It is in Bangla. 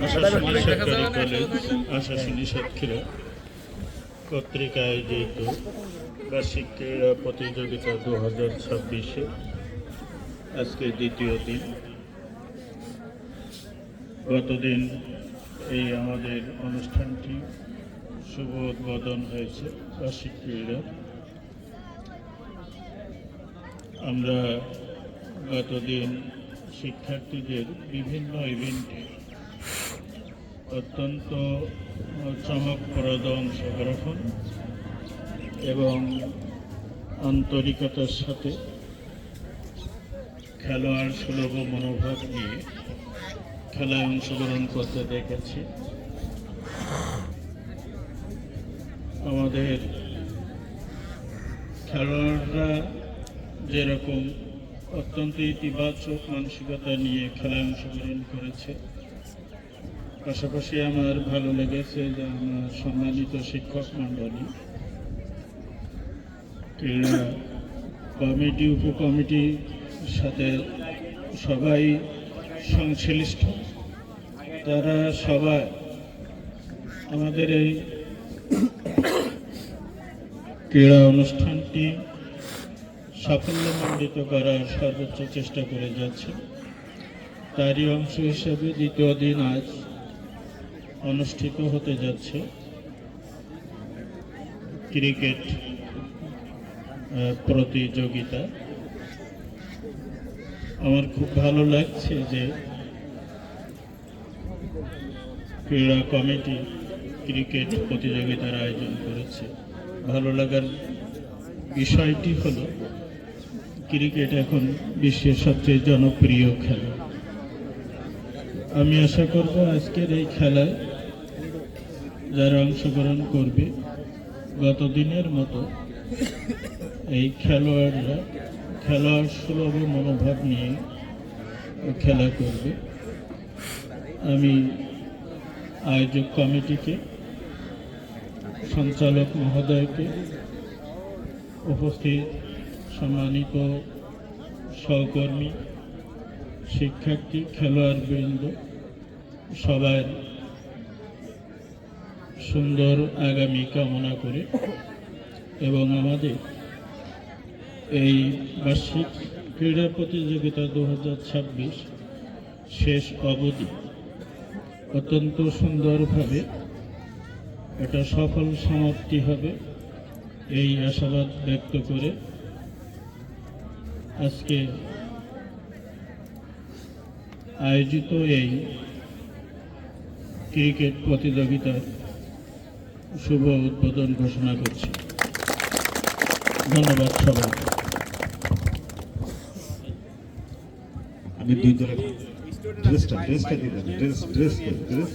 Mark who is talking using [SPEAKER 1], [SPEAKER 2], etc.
[SPEAKER 1] আশাশুনি সরকারি কলেজ আশাশুনি সাতক্ষীরা আয়োজিত বার্ষিক ক্রীড়া প্রতিযোগিতা দু হাজার ছাব্বিশে আজকে দ্বিতীয় দিন গতদিন এই আমাদের অনুষ্ঠানটি শুভ উদ্বোধন হয়েছে বার্ষিক ক্রীড়া আমরা গতদিন শিক্ষার্থীদের বিভিন্ন ইভেন্টে অত্যন্ত চমকপ্রদ অংশগ্রহণ এবং আন্তরিকতার সাথে খেলোয়াড় সুলভ মনোভাব নিয়ে খেলায় অংশগ্রহণ করতে দেখেছি। আমাদের খেলোয়াড়রা যেরকম অত্যন্ত ইতিবাচক মানসিকতা নিয়ে খেলায় অংশগ্রহণ করেছে পাশাপাশি আমার ভালো লেগেছে যে আমার সম্মানিত শিক্ষক মণ্ডলী। ক্রীড়া কমিটি, উপকমিটির সাথে সবাই সংশ্লিষ্ট। তারা সবাই আমাদের এই ক্রীড়া অনুষ্ঠানটি সাফল্যমণ্ডিত করার সর্বোচ্চ চেষ্টা করে যাচ্ছে। তারই অংশ হিসেবে দ্বিতীয় দিন আজ অনুষ্ঠিত হতে যাচ্ছে ক্রিকেট প্রতিযোগিতা। আমার খুব ভালো লাগছে যে ক্রীড়া কমিটি ক্রিকেট প্রতিযোগিতার আয়োজন করেছে। ভালো লাগার বিষয়টি হলো, ক্রিকেট এখন বিশ্বের সবচেয়ে জনপ্রিয় খেলা। আমি আশা করব আজকের এই খেলায় যারা অংশগ্রহণ করবে গত দিনের মতো এই খেলোয়াড়রা খেলোয়াড় সুলভ মনোভাব নিয়ে খেলা করবে। আমি আয়োজক কমিটিকে, সঞ্চালক মহোদয়কে উপস্থিত সম্মানিত সহকর্মী, শিক্ষার্থী খেলোয়াড় বৃন্দ সবার সুন্দর আগামী কামনা করে এবং আমাদের এই বার্ষিক ক্রীড়া প্রতিযোগিতা দু হাজার ছাব্বিশ শেষ অবধি অত্যন্ত সুন্দরভাবে একটা সফল সমাপ্তি হবে এই আশাবাদ ব্যক্ত করে আজকে আয়োজিত এই ক্রিকেট প্রতিযোগিতার শুভ উদ্বোধন ঘোষণা করছি। ধন্যবাদ সবাই
[SPEAKER 2] আমি দুই দলের ড্রেসটা ড্রেসটা দিয়ে দেবেন ড্রেস ড্রেস ড্রেস